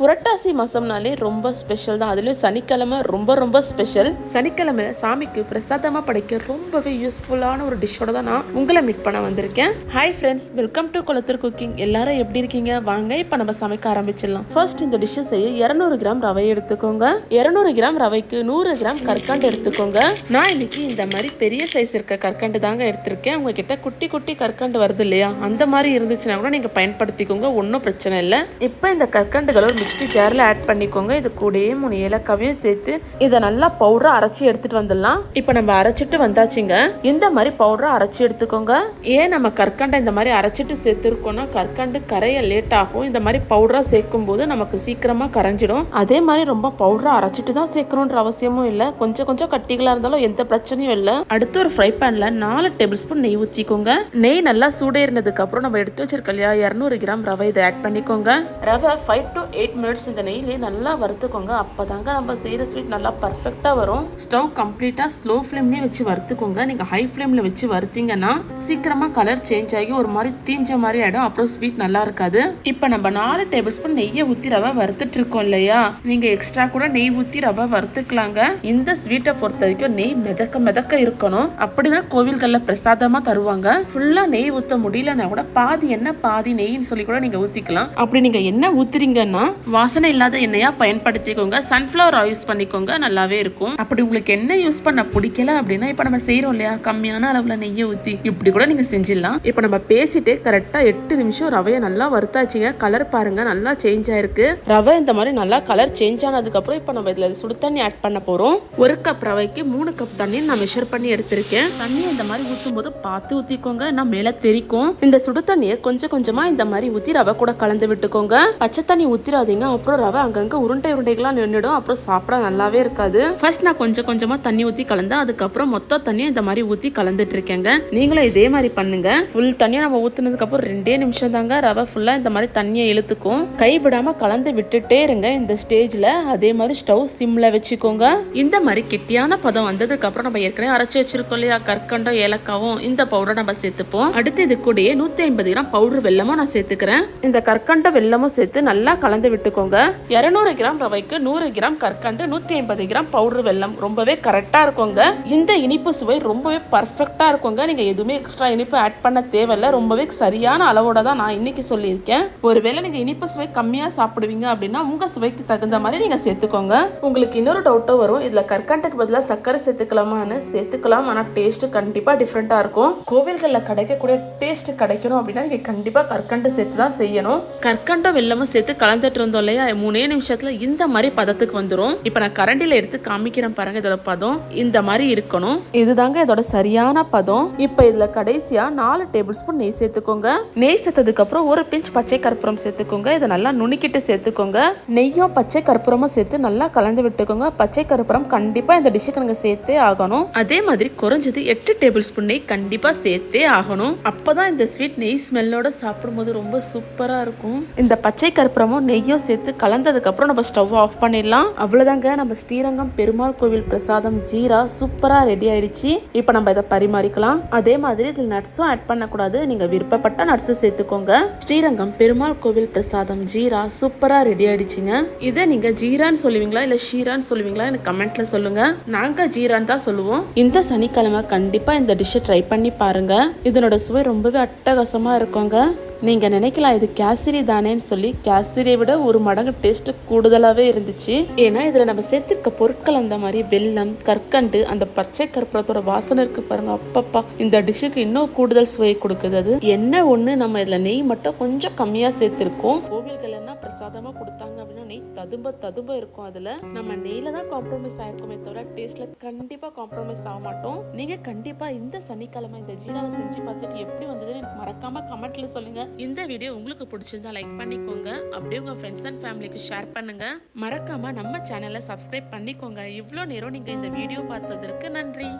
புரட்டாசி மாதம்னாலே ரொம்ப ஸ்பெஷல் தான். அதுலேயும் சனிக்கிழமை ரொம்ப ரொம்ப ஸ்பெஷல் சனிக்கிழமை சாமிக்கு பிரசாதமாக படைக்க ரொம்பவே யூஸ்ஃபுல்லான ஒரு டிஷ்ஷோட தான் நான் உங்களை மீட் பண்ண வந்திருக்கேன். Hi friends welcome to Kulathur cooking எல்லாரும் எப்படி இருக்கீங்க? வாங்க இப்போ நம்ம சமைக்க ஆரம்பிச்சிடலாம். ஃபர்ஸ்ட் இந்த டிஷ்ஷை செய்ய இரநூறு கிராம் ரவை எடுத்துக்கோங்க. இரநூறு கிராம் ரவைக்கு நூறு கிராம் கற்கண்டு எடுத்துக்கோங்க. நான் இன்னைக்கு இந்த மாதிரி பெரிய சைஸ் இருக்க கற்கண்டு தாங்க எடுத்திருக்கேன். உங்ககிட்ட குட்டி குட்டி கற்கண்டு வருது இல்லையா? அந்த மாதிரி இருந்துச்சுன்னா கூட நீங்கள் பயன்படுத்திக்கோங்க. ஒன்றும் பிரச்சனை இல்லை. இப்போ இந்த கற்கண்டுகளும் ஒரு மிக்ஸி ஜாரில் ஆட் பண்ணிக்கோங்க. இது கூடயே மூணு ஏலக்காவையும் சேர்த்து இதை நல்லா பவுடராக அரைச்சி எடுத்துட்டு வந்துடலாம். இப்போ நம்ம அரைச்சிட்டு வந்தாச்சுங்க. இந்த மாதிரி பவுடராக அரைச்சி எடுத்துக்கோங்க. ஏன் நம்ம கற்கண்டை இந்த மாதிரி அரைச்சிட்டு சேர்த்துருக்கோம்னா கற்கண்டு கரைய லேட் ஆகும். இந்த மாதிரி பவுடரா சேர்க்கும் போது நமக்கு சீக்கிரமா கரைஞ்சிடும். அதே மாதிரி ரொம்ப பவுடரா அரைச்சிட்டு தான் சேர்க்கணுன்ற அவசியமும் இல்லை. கொஞ்சம் கொஞ்சம் கட்டிகளா இருந்தாலும் எந்த பிரச்சனையும் இல்லை. அடுத்து ஒரு ஃப்ரை பேன்ல நாலு டேபிள் ஸ்பூன் நெய் ஊற்றிக்கோங்க நெய் நல்லா சூடேறினதுக்கு அப்புறம் நம்ம எடுத்து வச்சிருக்கோம் இல்லையா இரநூறு கிராம் ரவை இதை ஆட் பண்ணிக்கோங்க. ரவை ஃபைவ் டு எயிட் மினிட்ஸ் இந்த நெய்லேயே நல்லா வறுத்துக்கோங்க. அப்போ தாங்க நம்ம செய்கிற ஸ்வீட் நல்லா பர்ஃபெக்டாக வரும். ஸ்டவ் கம்ப்ளீட்டாக ஸ்லோ ஃப்ளேம்லேயே வச்சு வறுத்துக்கோங்க. நீங்கள் ஹை ஃப்ளேமில் வச்சு வறுத்தீங்கன்னா சீக்கிரமாக கலர் சேஞ்ச் ஆகி ஒரு மாதிரி தீஞ்ச மாதிரி ஆகிடும் அப்புறம் ஸ்வீட் நல்லா இருக்காது. இப்போ நம்ம நாலு டேபிள் ஸ்பூன் நெய்யை ஊற்றி ரவை வறுத்துட்டு இருக்கோம் இல்லையா? நீங்கள் எக்ஸ்ட்ரா கூட நெய் ஊற்றி ரவை வறுத்துக்கலாங்க. இந்த ஸ்வீட்டை பொறுத்த வரைக்கும் நெய் மிதக்க மிதக்க இருக்கணும். அப்படிதான் கோவில்களில் பிரசாதமாக தருவாங்க. ஃபுல்லாக நெய் ஊற்ற முடியலன்னா கூட பாதி என்ன பாதி நெய்ன்னு சொல்லி கூட நீங்கள் ஊற்றிக்கலாம் அப்படி நீங்கள் என்ன ஊத்துறீங்கன்னா வாசனை இல்லாத எண்ணெயாக பயன்படுத்திக்கோங்க. சன்ஃப்ளவர் ஆயில் யூஸ் பண்ணிக்கோங்க. நல்லாவே இருக்கும். அப்படி உங்களுக்கு எண்ணெய் யூஸ் பண்ண பிடிக்கல அப்படின்னா இப்போ நம்ம செய்கிறோம் இல்லையா? கம்மியான அளவில் நெய்யை ஊற்றி இப்படி கூட நீங்கள் செஞ்சிடலாம். இப்போ நம்ம பேசிட்டே கரெக்டாக எட்டு நிமிஷம் ரவையை நல்லா வறுத்தாச்சுங்க. கலர் பாருங்கள் நல்லா சேஞ்ச் ஆயிருக்கு. ரவை இந்த மாதிரி நல்லா கலர் சேஞ்ச் ஆனதுக்கப்புறம் இப்போ நம்ம இதில் சுடு தண்ணி ஆட் பண்ண போகிறோம் ஒரு கப் ரவைக்கு மூணு கப் தண்ணி நான் மெஷர் பண்ணி எடுத்திருக்கேன். தண்ணி இந்த மாதிரி ஊற்றும் போது பார்த்து ஊற்றிக்கோங்க நான் மேலே தெரிக்கும். இந்த சுடு தண்ணியை கொஞ்சம் கொஞ்சமாக இந்த மாதிரி ஊற்றி ரவை கூட கலந்து விட்டுக்கோங்க. பச்சை தண்ணி ஊற்றிடாதீங்க அப்புறம் ரவை அங்கங்கே உருண்டை உருண்டைகளாக நின்றுடும் அப்புறம் சாப்பிட நல்லாவே இருக்காது. ஃபர்ஸ்ட் நான் கொஞ்சம் கொஞ்சமாக தண்ணி ஊற்றி கலந்தேன். அதுக்கப்புறம் மொத்த தண்ணியை இந்த மாதிரி ஊற்றி கலந்துட்டு இருக்கேங்க. நீங்களும் இதே மாதிரி பண்ணுங்க. ஃபுல் தண்ணியை நம்ம ஊற்றுனதுக்கப்புறம் ரெண்டே நிமிஷம் தாங்க. ரவை ஃபுல்லாக இந்த மாதிரி தண்ணியை இழுத்துக்கும். கை விடாமல் கலந்து விட்டுட்டே இருங்க இந்த ஸ்டேஜில் அதே மாதிரி ஸ்டவ் சிம்மில் வச்சுக்கோங்க. இந்த மாதிரி கெட்டியான பதம் வந்ததுக்கு அப்புறம் நம்ம ஏற்கனவே அரைச்சி வச்சிருக்கோம் இல்லையா? கற்கண்டம் ஏலக்காவும் இந்த பவுடர் நம்ம சேர்த்துப்போம். அடுத்து இது கூடயே நூற்றி ஐம்பது கிராம் பவுடர் வெல்லமும் நான் சேர்த்துக்கிறேன். இந்த கற்கண்ட வெல்லமும் சேர்த்து நல்லா கலந்து விட்டு விட்டுக்கோங்க இரநூறு கிராம் ரவைக்கு நூறு கிராம் கற்கண்டு நூற்றி ஐம்பது கிராம் பவுடர் வெல்லம். ரொம்பவே கரெக்டாக இருக்குங்க. இந்த இனிப்பு சுவை ரொம்பவே பர்ஃபெக்டாக இருக்குங்க. நீங்கள் எதுவுமே எக்ஸ்ட்ரா இனிப்பு ஆட் பண்ண தேவையில்ல. ரொம்பவே சரியான அளவோட தான் நான் இன்னைக்கு சொல்லியிருக்கேன். ஒருவேளை நீங்கள் இனிப்பு சுவை கம்மியாக சாப்பிடுவீங்க அப்படின்னா உங்கள் சுவைக்கு தகுந்த மாதிரி நீங்கள் சேர்த்துக்கோங்க. உங்களுக்கு இன்னொரு டவுட்டும் வரும். இதில் கற்கண்டுக்கு பதிலாக சர்க்கரை சேர்த்துக்கலாமான்னு? சேர்த்துக்கலாம். ஆனால் டேஸ்ட்டு கண்டிப்பாக டிஃப்ரெண்ட்டாக இருக்கும். கோவில்களில் கிடைக்கக்கூடிய டேஸ்ட் கிடைக்கணும் அப்படின்னா நீங்கள் கண்டிப்பாக கற்கண்டு சேர்த்து தான் செய்யணும். கற்கண்டும் வெல்லமும் சேர்த்து கலந்துட்டு இருந்தோம் இல்லையா? மூணே நிமிஷத்துல இந்த மாதிரி பதத்துக்கு வந்துடும் இப்போ நான் கரண்டில எடுத்து காமிக்கிறேன் பாருங்க இதோட பதம். இந்த மாதிரி இருக்கணும். இதுதாங்க இதோட சரியான பதம். இப்போ இதுல கடைசியா நாலு டேபிள் ஸ்பூன் நெய் சேர்த்துக்கோங்க. நெய் சேர்த்ததுக்கு அப்புறம் ஒரு பிஞ்ச் பச்சை கற்பூரம் சேர்த்துக்கோங்க. இதை நல்லா நுணுக்கிட்டு சேர்த்துக்கோங்க. நெய்யும் பச்சை கற்பூரமும் சேர்த்து நல்லா கலந்து விட்டுக்கோங்க. பச்சை கற்பூரம் கண்டிப்பா இந்த டிஷ்ஷுக்கு நாங்கள் சேர்த்தே ஆகணும். அதே மாதிரி குறைஞ்சது எட்டு டேபிள் ஸ்பூன் நெய் கண்டிப்பா சேர்த்தே ஆகணும். அப்பதான் இந்த ஸ்வீட் நெய் ஸ்மெல்லோட சாப்பிடும்போது ரொம்ப சூப்பரா இருக்கும். இந்த பச்சை கற்பூரமும் நெய்யும் சேர்த்து கலந்ததுக்கப்புறம் நம்ம ஸ்டவ் ஆஃப் பண்ணிடலாம். அவ்வளோதாங்க நம்ம ஸ்ரீரங்கம் பெருமாள் கோவில் பிரசாதம் ஜீரா சூப்பராக ரெடி ஆயிடுச்சு. இப்போ நம்ம இதை பரிமாறிக்கலாம். அதே மாதிரி இதில் நட்ஸும் ஆட் பண்ணக்கூடாது. நீங்கள் விருப்பப்பட்ட நட்ஸ் சேர்த்துக்கோங்க. ஸ்ரீரங்கம் பெருமாள் கோவில் பிரசாதம் ஜீரா சூப்பராக ரெடி ஆயிடுச்சுங்க. இதை நீங்கள் ஜீரான்னு சொல்லுவீங்களா? இல்லை ஷீரான்னு சொல்லுவீங்களா? எனக்கு கமெண்ட்ல சொல்லுங்க. நாங்கள் ஜீரான் தான் சொல்லுவோம். இந்த சனிக்கிழமை கண்டிப்பாக இந்த டிஷ்ஷை ட்ரை பண்ணி பாருங்க. இதனோட சுவை ரொம்பவே அட்டகாசமாக இருக்குங்க. நீங்கள் நினைக்கலாம் இது கேசரி தானேன்னு சொல்லி கேசரியை விட ஒரு மடங்கு டேஸ்ட் கூடுதலாகவே இருந்துச்சு. ஏன்னா இதில் நம்ம சேர்த்திருக்க பொருட்கள் அந்த மாதிரி வெல்லம் கற்கண்டு அந்த பச்சை கற்பூரத்தோட வாசனை இருக்கு பாருங்க. அப்பப்பா இந்த டிஷ்ஷுக்கு இன்னும் கூடுதல் சுவை கொடுக்குது அது. என்ன ஒன்று நம்ம இதில் நெய் மட்டும் கொஞ்சம் கம்மியாக சேர்த்திருக்கோம். கோவில்கள்னா பிரசாதமாக கொடுத்தாங்க அப்படின்னா நெய் ததும்ப ததும்ப இருக்கும் அதில். நம்ம நெய்ல தான் காம்ப்ரமைஸ் ஆயிருக்குமே தவிர டேஸ்ட்ல கண்டிப்பாக காம்ப்ரமைஸ் ஆக மாட்டோம். நீங்கள் கண்டிப்பாக இந்த சனிக்கிழமை இந்த ஜீராவை செஞ்சு பார்த்துட்டு எப்படி வந்ததுன்னு எனக்கு மறக்காமல் கமெண்ட்டில் சொல்லுங்கள் இந்த வீடியோ உங்களுக்கு பிடிச்சிருந்தா லைக் பண்ணிக்கோங்க. அப்படியே உங்க ஃப்ரெண்ட்ஸ் அண்ட் ஃபேமிலிக்கு ஷேர் பண்ணுங்க. மறக்காம நம்ம சேனலை சப்ஸ்கிரைப் பண்ணிக்கோங்க. இவ்வளோ நேரம் நீங்க இந்த வீடியோ பார்த்ததற்கு நன்றி.